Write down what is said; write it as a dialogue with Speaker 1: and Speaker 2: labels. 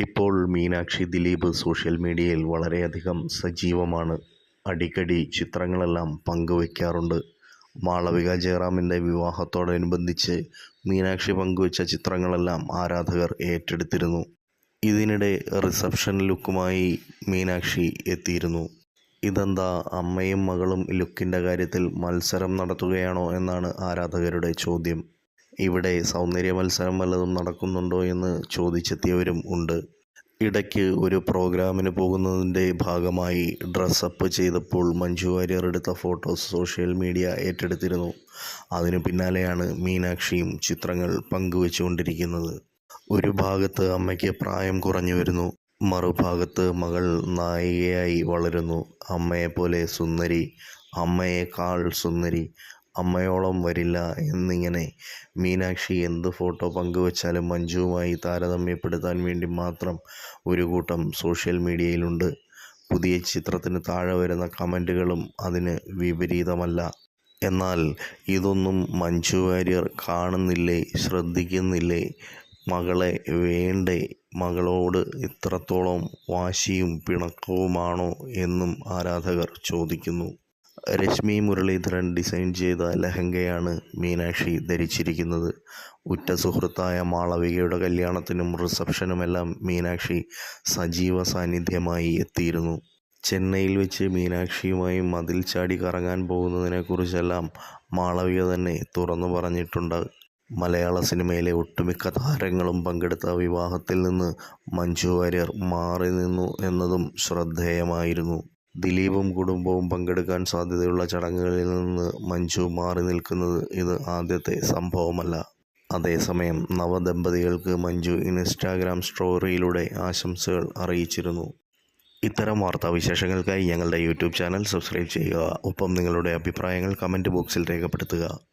Speaker 1: ഇപ്പോൾ മീനാക്ഷി ദിലീപ് സോഷ്യൽ മീഡിയയിൽ വളരെയധികം സജീവമാണ്. അടിക്കടി ചിത്രങ്ങളെല്ലാം പങ്കുവയ്ക്കാറുണ്ട് മാളവിക ജയറാമിന്റെ വിവാഹത്തോടനുബന്ധിച്ച് മീനാക്ഷി പങ്കുവച്ച ചിത്രങ്ങളെല്ലാം ആരാധകർ ഏറ്റെടുത്തിരുന്നു. ഇതിനിടെ റിസപ്ഷൻ ലുക്കുമായി മീനാക്ഷി എത്തിയിരുന്നു. ഇതെന്താ അമ്മയും മകളും ലുക്കിന്റെ കാര്യത്തിൽ മത്സരം നടത്തുകയാണോ എന്നാണ് ആരാധകരുടെ ചോദ്യം. ഇവിടെ സൗന്ദര്യ മത്സരം വല്ലതും നടക്കുന്നുണ്ടോ എന്ന് ചോദിച്ചെത്തിയവരും ഉണ്ട്. ഇടയ്ക്ക് ഒരു പ്രോഗ്രാമിന് പോകുന്നതിന്റെ ഭാഗമായി ഡ്രസ്സപ്പ് ചെയ്തപ്പോൾ മഞ്ജു വാര്യർ എടുത്ത ഫോട്ടോസ് സോഷ്യൽ മീഡിയ ഏറ്റെടുത്തിരുന്നു. അതിനു പിന്നാലെയാണ് മീനാക്ഷിയും ചിത്രങ്ങൾ പങ്കുവച്ചുകൊണ്ടിരിക്കുന്നത്. ഒരു ഭാഗത്ത് അമ്മയ്ക്ക് പ്രായം കുറഞ്ഞു വരുന്നു മറുഭാഗത്ത് മകൾ നായികയായി വളരുന്നു. അമ്മയെപ്പോലെ സുന്ദരി അമ്മയേക്കാൾ സുന്ദരി അമ്മയോളം വരില്ല എന്നിങ്ങനെ മീനാക്ഷി എന്ത് ഫോട്ടോ പങ്കുവച്ചാലും മഞ്ജുവുമായി താരതമ്യപ്പെടുത്താൻ വേണ്ടി മാത്രം ഒരു കൂട്ടം സോഷ്യൽ മീഡിയയിലുണ്ട്. പുതിയ ചിത്രത്തിന് താഴെ വരുന്ന കമന്റുകളും അതിന് വിപരീതമല്ല. എന്നാൽ ഇതൊന്നും മഞ്ജു വാര്യർ കാണുന്നില്ലേ ശ്രദ്ധിക്കുന്നില്ലേ? മകളെ വേണ്ടേ? മകളോട് ഇത്രത്തോളം വാശിയും പിണക്കവുമാണോ എന്നും ആരാധകർ ചോദിക്കുന്നു. രശ്മി മുരളീധരൻ ഡിസൈൻ ചെയ്ത ലഹങ്കയാണ് മീനാക്ഷി ധരിച്ചിരിക്കുന്നത്. ഉറ്റ സുഹൃത്തായ മാളവികയുടെ കല്യാണത്തിനും റിസപ്ഷനുമെല്ലാം മീനാക്ഷി സജീവ സാന്നിധ്യമായി എത്തിയിരുന്നു. ചെന്നൈയിൽ വെച്ച് മീനാക്ഷിയുമായി മതിൽ ചാടി കറങ്ങാൻ പോകുന്നതിനെക്കുറിച്ചെല്ലാം മാളവിക തന്നെ തുറന്നു പറഞ്ഞിട്ടുണ്ട്. മലയാള സിനിമയിലെ ഒട്ടുമിക്ക താരങ്ങളും പങ്കെടുത്ത വിവാഹത്തിൽ നിന്ന് മഞ്ജു വാര്യർ മാറി നിന്നു എന്നതും ശ്രദ്ധേയമായിരുന്നു. ദിലീപും കുടുംബവും പങ്കെടുക്കാൻ സാധ്യതയുള്ള ചടങ്ങുകളിൽ നിന്ന് മഞ്ജു മാറി നിൽക്കുന്നത് ഇത് ആദ്യത്തെ സംഭവമല്ല. അതേസമയം നവദമ്പതികൾക്ക് മഞ്ജു ഇൻസ്റ്റാഗ്രാം സ്റ്റോറിയിലൂടെ ആശംസകൾ അറിയിച്ചിരുന്നു. ഇത്തരം വാർത്താ വിശേഷങ്ങൾക്കായി ഞങ്ങളുടെ യൂട്യൂബ് ചാനൽ സബ്സ്ക്രൈബ് ചെയ്യുക. ഒപ്പം നിങ്ങളുടെ അഭിപ്രായങ്ങൾ കമന്റ് ബോക്സിൽ രേഖപ്പെടുത്തുക.